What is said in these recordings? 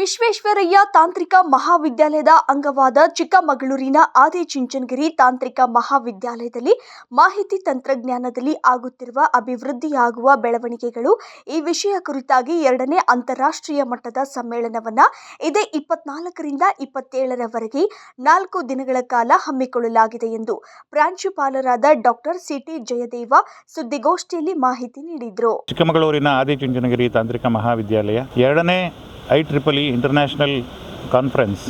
ವಿಶ್ವೇಶ್ವರಯ್ಯ ತಾಂತ್ರಿಕ ಮಹಾವಿದ್ಯಾಲಯದ ಅಂಗವಾದ ಚಿಕ್ಕಮಗಳೂರಿನ ಆದಿಚುಂಚನಗಿರಿ ತಾಂತ್ರಿಕ ಮಹಾವಿದ್ಯಾಲಯದಲ್ಲಿ ಮಾಹಿತಿ ತಂತ್ರಜ್ಞಾನದಲ್ಲಿ ಆಗುತ್ತಿರುವ ಅಭಿವೃದ್ಧಿಯಾಗುವ ಬೆಳವಣಿಗೆಗಳು ಈ ವಿಷಯ ಕುರಿತಾಗಿ ಎರಡನೇ ಅಂತಾರಾಷ್ಟ್ರೀಯ ಮಟ್ಟದ ಸಮ್ಮೇಳನವನ್ನು ಇದೇ ಇಪ್ಪತ್ನಾಲ್ಕರಿಂದ ಇಪ್ಪತ್ತೇಳರವರೆಗೆ ನಾಲ್ಕು ದಿನಗಳ ಕಾಲ ಹಮ್ಮಿಕೊಳ್ಳಲಾಗಿದೆ ಎಂದು ಪ್ರಾಂಶುಪಾಲರಾದ ಡಾಕ್ಟರ್ ಸಿಟಿ ಜಯದೇವ ಸುದ್ದಿಗೋಷ್ಠಿಯಲ್ಲಿ ಮಾಹಿತಿ ನೀಡಿದರು. ಚಿಕ್ಕಮಗಳೂರಿನ ಆದಿಚುಂಚನಗಿರಿ ತಾಂತ್ರಿಕ ಮಹಾವಿದ್ಯಾಲಯ ಎರಡನೇ I triple E international conference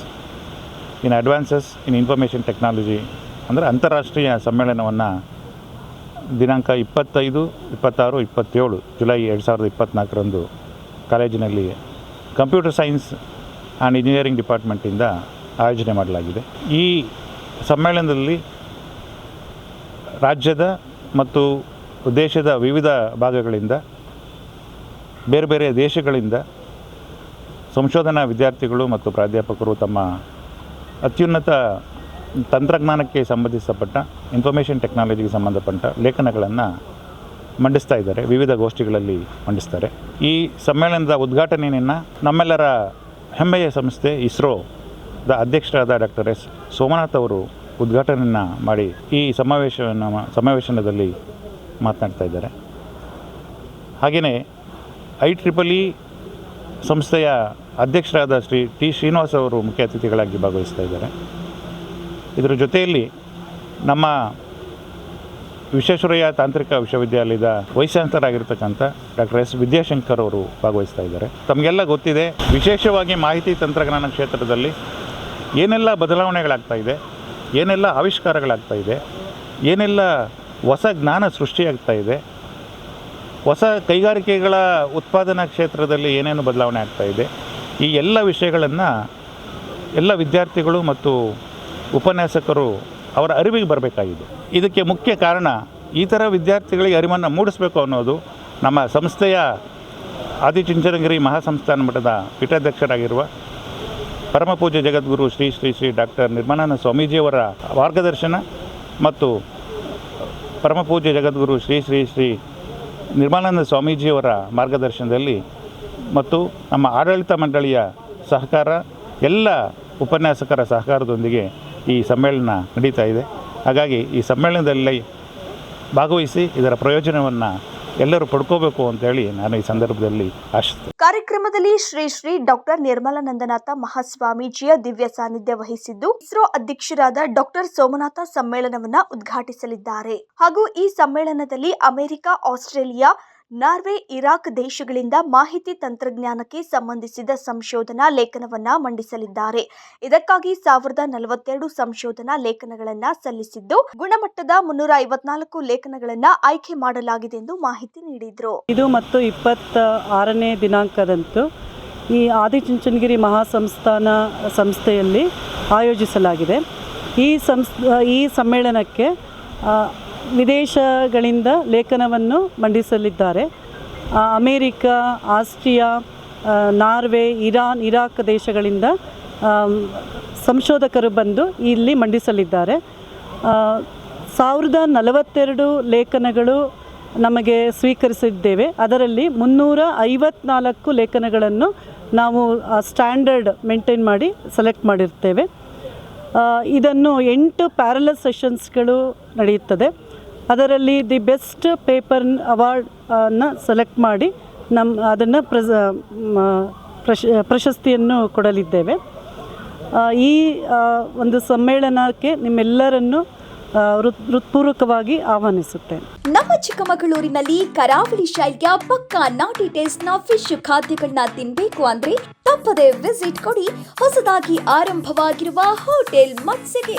in advances in information technology ಅಂದರೆ ಅಂತಾರಾಷ್ಟ್ರೀಯ ಸಮ್ಮೇಳನವನ್ನು ದಿನಾಂಕ ಇಪ್ಪತ್ತೈದು ಇಪ್ಪತ್ತಾರು ಇಪ್ಪತ್ತೇಳು ಜುಲೈ ಎರಡು ಸಾವಿರದ ಇಪ್ಪತ್ತ್ನಾಲ್ಕರಂದು ಕಾಲೇಜಿನಲ್ಲಿ ಕಂಪ್ಯೂಟರ್ ಸೈನ್ಸ್ ಆ್ಯಂಡ್ ಇಂಜಿನಿಯರಿಂಗ್ ಡಿಪಾರ್ಟ್ಮೆಂಟಿಂದ ಆಯೋಜನೆ ಮಾಡಲಾಗಿದೆ ಈ ಸಮ್ಮೇಳನದಲ್ಲಿ ರಾಜ್ಯದ ಮತ್ತು ದೇಶದ ವಿವಿಧ ಭಾಗಗಳಿಂದ ಬೇರೆ ಬೇರೆ ದೇಶಗಳಿಂದ ಸಂಶೋಧನಾ ವಿದ್ಯಾರ್ಥಿಗಳು ಮತ್ತು ಪ್ರಾಧ್ಯಾಪಕರು ತಮ್ಮ ಅತ್ಯುನ್ನತ ತಂತ್ರಜ್ಞಾನಕ್ಕೆ ಸಂಬಂಧಿಸಪಟ್ಟ ಇನ್ಫಾರ್ಮೇಷನ್ ಟೆಕ್ನಾಲಜಿಗೆ ಸಂಬಂಧಪಟ್ಟ ಲೇಖನಗಳನ್ನು ಮಂಡಿಸ್ತಾ ಇದ್ದಾರೆ, ವಿವಿಧ ಗೋಷ್ಠಿಗಳಲ್ಲಿ ಮಂಡಿಸ್ತಾರೆ. ಈ ಸಮ್ಮೇಳನದ ಉದ್ಘಾಟನೆಯನ್ನು ನಮ್ಮೆಲ್ಲರ ಹೆಮ್ಮೆಯ ಸಂಸ್ಥೆ ಇಸ್ರೋದ ಅಧ್ಯಕ್ಷರಾದ ಡಾಕ್ಟರ್ ಎಸ್ ಸೋಮನಾಥ್ ಅವರು ಉದ್ಘಾಟನೆಯನ್ನು ಮಾಡಿ ಈ ಸಮಾವೇಶವನ್ನು ಸಮಾವೇಶನದಲ್ಲಿ ಮಾತನಾಡ್ತಾ ಇದ್ದಾರೆ. ಹಾಗೆಯೇ ಐ ಟ್ರಿಪಲ್ ಸಂಸ್ಥೆಯ ಅಧ್ಯಕ್ಷರಾದ ಶ್ರೀ ಟಿ ಶ್ರೀನಿವಾಸ್ ಅವರು ಮುಖ್ಯ ಅತಿಥಿಗಳಾಗಿ ಭಾಗವಹಿಸ್ತಾ ಇದ್ದಾರೆ. ಇದರ ಜೊತೆಯಲ್ಲಿ ನಮ್ಮ ವಿಶ್ವೇಶ್ವರಯ್ಯ ತಾಂತ್ರಿಕ ವಿಶ್ವವಿದ್ಯಾಲಯದ ವೈಸ್ ಚಾನ್ಸಲರ್ ಆಗಿರ್ತಕ್ಕಂಥ ಡಾಕ್ಟರ್ ಎಸ್. ವಿದ್ಯಾಶಂಕರ್ ಅವರು ಭಾಗವಹಿಸ್ತಾ ಇದ್ದಾರೆ. ತಮಗೆಲ್ಲ ಗೊತ್ತಿದೆ, ವಿಶೇಷವಾಗಿ ಮಾಹಿತಿ ತಂತ್ರಜ್ಞಾನ ಕ್ಷೇತ್ರದಲ್ಲಿ ಏನೆಲ್ಲ ಬದಲಾವಣೆಗಳಾಗ್ತಾ ಇದೆ, ಏನೆಲ್ಲ ಆವಿಷ್ಕಾರಗಳಾಗ್ತಾ ಇದೆ, ಏನೆಲ್ಲ ಹೊಸ ಜ್ಞಾನ ಸೃಷ್ಟಿಯಾಗ್ತಾ ಇದೆ ಹೊಸ ಕೈಗಾರಿಕೆಗಳ ಉತ್ಪಾದನಾ ಕ್ಷೇತ್ರದಲ್ಲಿ ಏನೇನು ಬದಲಾವಣೆ ಆಗ್ತಾ ಇದೆ? ಈ ಎಲ್ಲ ವಿಷಯಗಳನ್ನು ಎಲ್ಲ ವಿದ್ಯಾರ್ಥಿಗಳು ಮತ್ತು ಉಪನ್ಯಾಸಕರು ಅವರ ಅರಿವಿಗೆ ಬರಬೇಕಾಗಿದೆ. ಇದಕ್ಕೆ ಮುಖ್ಯ ಕಾರಣ ಈ ಥರ ವಿದ್ಯಾರ್ಥಿಗಳಿಗೆ ಅರಿವನ್ನು ಮೂಡಿಸಬೇಕು ಅನ್ನೋದು ನಮ್ಮ ಸಂಸ್ಥೆಯ ಆದಿಚುಂಚನಗಿರಿ ಮಹಾಸಂಸ್ಥಾನ ಮಠದ ಪೀಠಾಧ್ಯಕ್ಷರಾಗಿರುವ ಪರಮಪೂಜ್ಯ ಜಗದ್ಗುರು ಶ್ರೀ ಶ್ರೀ ಶ್ರೀ ಡಾಕ್ಟರ್ ನಿರ್ಮಲಾನಂದ ಸ್ವಾಮೀಜಿಯವರ ಮಾರ್ಗದರ್ಶನ ಮತ್ತು ಪರಮಪೂಜ್ಯ ಜಗದ್ಗುರು ಶ್ರೀ ಶ್ರೀ ಶ್ರೀ ನಿರ್ಮಲಾನಂದ ಸ್ವಾಮೀಜಿಯವರ ಮಾರ್ಗದರ್ಶನದಲ್ಲಿ ಮತ್ತು ನಮ್ಮ ಆಡಳಿತ ಮಂಡಳಿಯ ಸಹಕಾರ, ಎಲ್ಲ ಉಪನ್ಯಾಸಕರ ಸಹಕಾರದೊಂದಿಗೆ ಈ ಸಮ್ಮೇಳನ ನಡೀತಾ ಇದೆ. ಹಾಗಾಗಿ ಈ ಸಮ್ಮೇಳನದಲ್ಲಿ ಭಾಗವಹಿಸಿ ಇದರ ಪ್ರಯೋಜನವನ್ನು ಎಲ್ಲರೂ ಪಡ್ಕೋಬೇಕು ಅಂತೇಳಿ ನಾನು ಈ ಸಂದರ್ಭದಲ್ಲಿ ಆಶಿಸ್ತೇನೆ. ಕಾರ್ಯಕ್ರಮದಲ್ಲಿ ಶ್ರೀ ಶ್ರೀ ಡಾಕ್ಟರ್ ನಿರ್ಮಲಾನಂದನಾಥ ಮಹಾಸ್ವಾಮೀಜಿಯ ದಿವ್ಯ ಸಾನ್ನಿಧ್ಯ ವಹಿಸಿದ್ದು, ಇಸ್ರೋ ಅಧ್ಯಕ್ಷರಾದ ಡಾಕ್ಟರ್ ಸೋಮನಾಥ ಸಮ್ಮೇಳನವನ್ನ ಉದ್ಘಾಟಿಸಲಿದ್ದಾರೆ. ಹಾಗೂ ಈ ಸಮ್ಮೇಳನದಲ್ಲಿ ಅಮೆರಿಕ, ಆಸ್ಟ್ರೇಲಿಯಾ ನಾರ್ವೆ, ಇರಾಕ್ ದೇಶಗಳಿಂದ ಮಾಹಿತಿ ತಂತ್ರಜ್ಞಾನಕ್ಕೆ ಸಂಬಂಧಿಸಿದ ಸಂಶೋಧನಾ ಲೇಖನವನ್ನ ಮಂಡಿಸಲಿದ್ದಾರೆ. ಇದಕ್ಕಾಗಿ ಸಾವಿರದ ನಲವತ್ತೆರಡು ಸಂಶೋಧನಾ ಲೇಖನಗಳನ್ನ ಸಲ್ಲಿಸಿದ್ದು, ಗುಣಮಟ್ಟದ ಮುನ್ನೂರ ಐವತ್ನಾಲ್ಕು ಲೇಖನಗಳನ್ನ ಆಯ್ಕೆ ಮಾಡಲಾಗಿದೆ ಎಂದು ಮಾಹಿತಿ ನೀಡಿದರು. ಇದು ಮತ್ತು ಇಪ್ಪತ್ತ ಆರನೇ ದಿನಾಂಕದಂದು ಈ ಆದಿಚುಂಚನಗಿರಿ ಮಹಾಸಂಸ್ಥಾನ ಸಂಸ್ಥೆಯಲ್ಲಿ ಆಯೋಜಿಸಲಾಗಿದೆ. ಈ ಸಂಸ್, ಈ ಸಮ್ಮೇಳನಕ್ಕೆ ವಿದೇಶಗಳಿಂದ ಲೇಖನವನ್ನು ಮಂಡಿಸಲಿದ್ದಾರೆ. America, Austria Norway, Iran, Iraq ದೇಶಗಳಿಂದ ಸಂಶೋಧಕರು ಬಂದು ಇಲ್ಲಿ ಮಂಡಿಸಲಿದ್ದಾರೆ. ಸಾವಿರದ ನಲವತ್ತೆರಡು ಲೇಖನಗಳು ನಮಗೆ ಸ್ವೀಕರಿಸಿದ್ದೇವೆ. ಅದರಲ್ಲಿ ಮುನ್ನೂರ ಐವತ್ನಾಲ್ಕು ಲೇಖನಗಳನ್ನು ನಾವು ಸ್ಟ್ಯಾಂಡರ್ಡ್ ಮೇಂಟೈನ್ ಮಾಡಿ ಸೆಲೆಕ್ಟ್ ಮಾಡಿರ್ತೇವೆ. ಇದನ್ನು ಎಂಟು ಪ್ಯಾರಲ ಸೆಷನ್ಸ್ಗಳು ನಡೆಯುತ್ತದೆ. ಅದರಲ್ಲಿ ದಿ ಬೆಸ್ಟ್ ಪೇಪರ್ ಅವಾರ್ಡನ್ನು ಸೆಲೆಕ್ಟ್ ಮಾಡಿ ನಮ್ಮ ಅದನ್ನು ಪ್ರಸ ಪ್ರಶ, ಪ್ರಶಸ್ತಿಯನ್ನು ಕೊಡಲಿದ್ದೇವೆ. ಈ ಒಂದು ಸಮ್ಮೇಳನಕ್ಕೆ ನಿಮ್ಮೆಲ್ಲರನ್ನು ಹೃತ್ಪೂರ್ವಕವಾಗಿ ಆಹ್ವಾನಿಸುತ್ತೇನೆ. ನಮ್ಮ ಚಿಕ್ಕಮಗಳೂರಿನಲ್ಲಿ ಕರಾವಳಿ ಶೈಲಿಯ ಪಕ್ಕಾ ನಾಟಿ ಟೇಸ್ಟ್ನ ಫಿಶ್ ಖಾದ್ಯಗಳನ್ನ ತಿನ್ಬೇಕು ಅಂದ್ರೆ ತಪ್ಪದೆ ವಿಸಿಟ್ ಕೊಡಿ. ಹೊಸದಾಗಿ ಆರಂಭವಾಗಿರುವ ಹೋಟೆಲ್ ಮತ್ಸ್ಯಗೆ.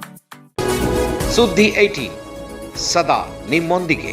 ಸುದ್ದಿ ಏಟಿ ಸದಾ ನಿಮ್ಮೊಂದಿಗೆ